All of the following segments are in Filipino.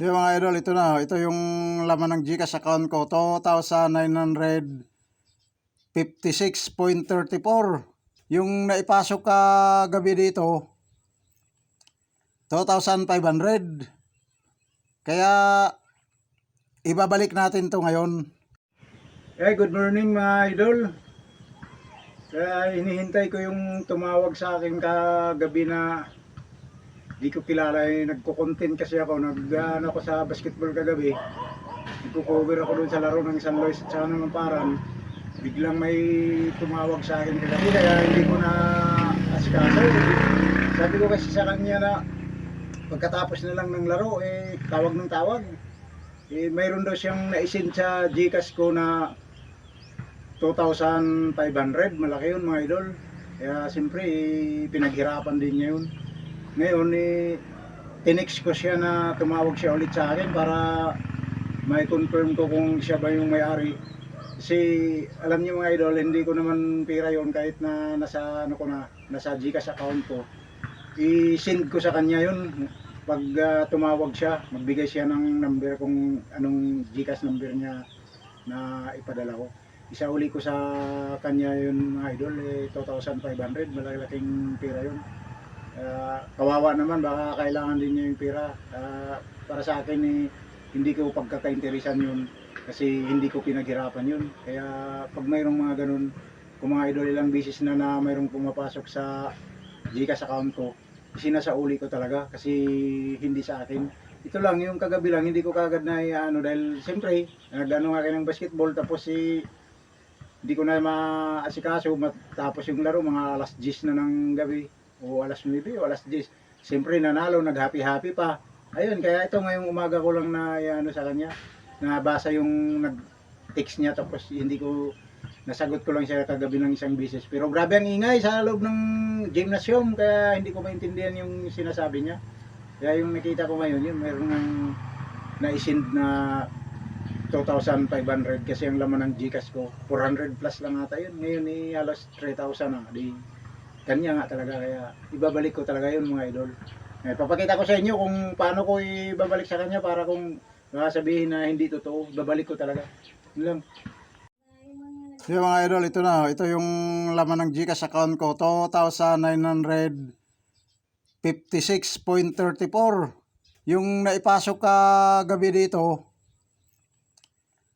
Yung mga idol, ito na. Ito yung laman ng Gcash account ko. 2,956.34. Yung naipasok ka gabi dito, 2,500. Kaya, ibabalik natin to ngayon. Eh, good morning mga idol. Kaya hinihintay ko yung tumawag sa akin kagabi na di ko kilala eh, nagko-content kasi ako, nag ano ako sa basketball kagabi. Nagko-cover ako doon sa laro ng San Luis at saka ng Paran. Biglang may tumawag sa akin kagabi kaya hindi ko na asikaso. Sabi ko kasi sa kanya na pagkatapos na lang ng laro, eh, tawag ng tawag. Eh, mayroon daw siyang naisin sa Gcash ko na 2,500. Malaki yun mga idol. Kaya siyempre, eh, pinaghirapan din niya yun. Ngayon, eh, tinext ko siya na tumawag siya ulit sa akin para may confirm ko kung siya ba yung may-ari. Kasi alam niyo mga idol, hindi ko naman pera yon kahit na nasa ano ko na, nasa Gcash account ko. I-send ko sa kanya yun pag ah, tumawag siya, magbigay siya ng number kung anong Gcash number niya na ipadala ko. Isa uli ko sa kanya yun mga idol, eh, 2,500, malalaking pera yun. Ah, kawawa naman, baka kailangan din niya yung pera. Ah, para sa akin, eh, hindi ko pagkakainteresan yun kasi hindi ko pinaghirapan yun. Kaya pag mayroong mga ganun, kung mga idol ilang bisis na na mayroong pumapasok sa Gcash account ko, sinasauli ko talaga kasi hindi sa akin. Ito lang, yung kagabi lang, hindi ko kagad na ano dahil siyempre, nagano nga kayo ng basketball tapos si hindi ko na maasikaso matapos yung laro mga alas 10 na ng gabi o alas 9 o alas 10. Siyempre nanalo, nag-happy-happy pa. Ayun, kaya ito ngayong umaga ko lang na ano sa kanya, nabasa yung nag-text niya tapos hindi ko nasagot ko lang siya kagabi ng isang bisis. Pero grabe ang ingay sa loob ng gymnasium kaya hindi ko maintindihan yung sinasabi niya. Kaya yung nakita ko ngayon, yun meron ng na-send na 2,500 kasi ang laman ng Gcash ko 400 plus lang ata yun. Ngayon eh halos 3,000 na. Di, kanya nga talaga kaya ibabalik ko talaga yun mga idol. Eh, papakita ko sa inyo kung paano ko ibabalik sa kanya para kung sabihin na hindi totoo, babalik ko talaga. Yun lang. Yung mga idol, ito na. Ito yung laman ng Gcash account ko. 2,956.34. Yung naipasok ka gabi dito,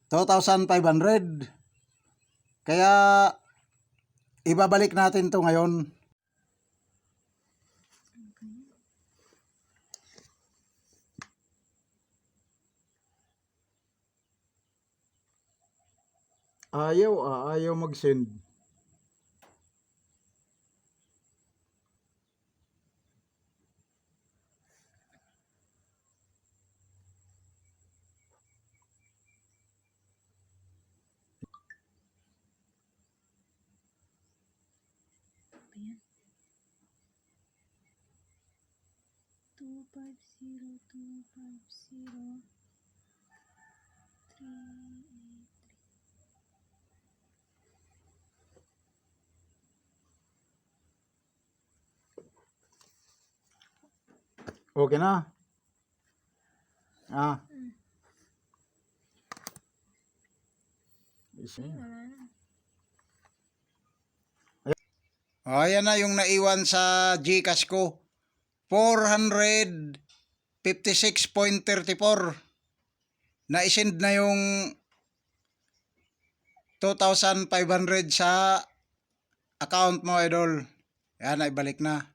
2,500. Kaya, ibabalik natin to ngayon. Ayaw ah, ayaw mag-send. Ayan. Two five zero two five zero three eight Okay na? Ah. Isa. wala na. Oh, ayan na yung naiwan sa Gcash ko. 456.34. Na-send na yung 2,500 sa account mo, idol. Yan, ibalik na.